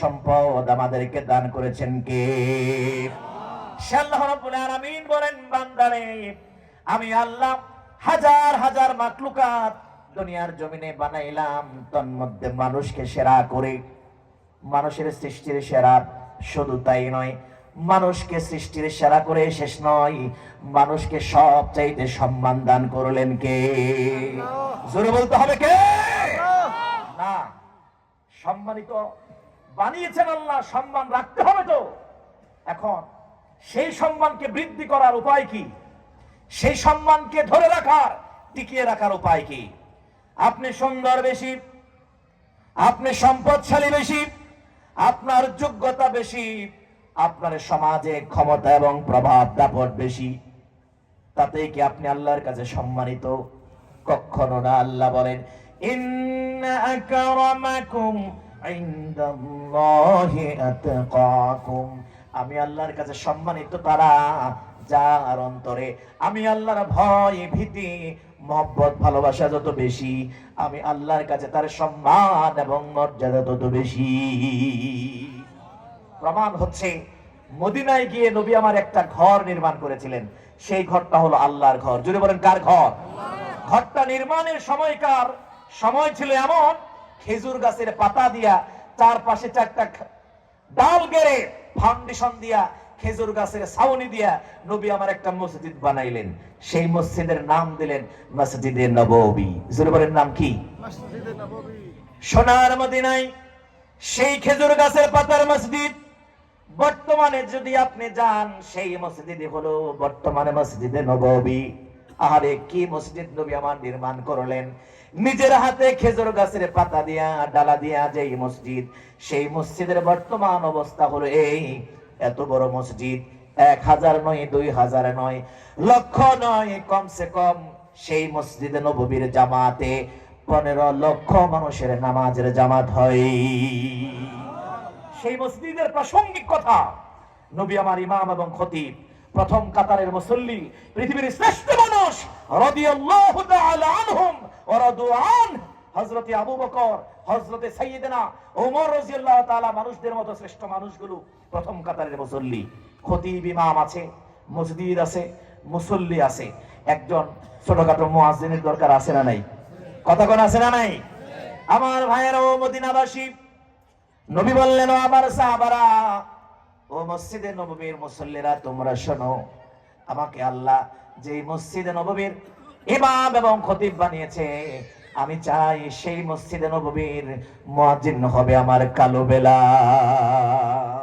সম্পদ আমাদেরকে দান করেছেন কে? বলেন বান্দারে আমি আল্লাহ হাজার হাজার মাকলুকাত দুনিয়ার জমিনে বানাইলাম তন্মধ্যে মানুষকে সেরা করে। মানুষের সৃষ্টির সেরা শুধু তাই নয় মানুষকে সৃষ্টির সেরা করে শেষ নয় মানুষকে সব চাইতে সম্মান দান করলেন কে? জোরে বলতে হবে কে? না। সম্মানিত বানিয়েছেন আল্লাহ, সম্মান রাখতে হবে তো। এখন সেই সম্মানকে বৃদ্ধি করার উপায় কি? সেই সম্মানকে ধরে রাখার, টিকিয়ে রাখার উপায় কি? আপনি সুন্দর বেশি, আপনি সম্পদশালী বেশি, আপনার যোগ্যতা বেশি, আপনার সমাজে ক্ষমতা এবং প্রভাব দাপট বেশি, তাতে কি আপনি আল্লাহর কাছে সম্মানিত? কখনো না, আল্লাহ বলেন, ইন্না আকরামাকুম আমি আল্লাহর কাছে সম্মানিত তারা, যার অন্তরে আমি আল্লাহর ভয়, ভীতি, মহব্বত, ভালোবাসা যত বেশি, আমি আল্লাহর কাছে তার সম্মান এবং মর্যাদা তত বেশি। প্রমাণ হচ্ছে, মদিনায় গিয়ে নবী আমার একটা ঘর নির্মাণ করেছিলেন। সেই ঘরটা হলো আল্লাহর ঘর। জুড়ে বলেন, কার ঘর? ঘরটা নির্মাণের সময়কার, সময় ছিল এমন খেজুর গাছের পাতা দিয়া চারপাশে চারটা ডাল গেড়ে ফাউন্ডেশন দিয়া খেজুর গাছের ছাউনি দিয়া নবী আমার একটা মসজিদ বানাইলেন। সেই মসজিদের নাম দিলেন মসজিদে নববী। বলেন নাম কি? সোনার মদিনায় সেই খেজুর গাছের পাতার মসজিদ। বর্তমানে যদি আপনি যান সেই মসজিদে হলো বর্তমানে মসজিদে নববী। আরে কি মসজিদ নবী আমার নির্মাণ করলেন? নিজের হাতে খেজুর গাছের পাতা দিয়া, ডালা দিয়া যেই মসজিদ, সেই মসজিদের বর্তমান অবস্থা হলো এই। এত বড় মসজিদ, এক হাজার নয়, দুই হাজার নয়, লক্ষ নয়, কমসে কম সেই মসজিদে নববীর জামাতে পনেরো লক্ষ মানুষের নামাজের জামাত হয়। সেই মসজিদের প্রাসঙ্গিক কথা নবী আমার ইমাম এবং খতিব প্রথম কাতারের মুসল্লি, পৃথিবীর শ্রেষ্ঠ মানুষ আবু বকর সাইয়েদনা ওমর মানুষদের মতো শ্রেষ্ঠ মানুষগুলো প্রথম কাতারের মুসল্লি। আছে, মসজিদ আছে, মুসল্লি আছে। একজন ছোটখাটো মুয়াজ্জিনের দরকার আছে না নাই? কথা কোন আছে না নাই? আমার ভাইয়েরা ও মদিনাবাসী, নবী বললেন আমার সাহাবারা ও মসজিদে নববীর মুসল্লিরা, তোমরা শোনো, আমাকে আল্লাহ যে মসজিদে নববীর ইমাম এবং খতিব বানিয়েছে, আমি চাই সেই মসজিদে নববীর মুয়াজ্জিন হবে আমার কালো বেলা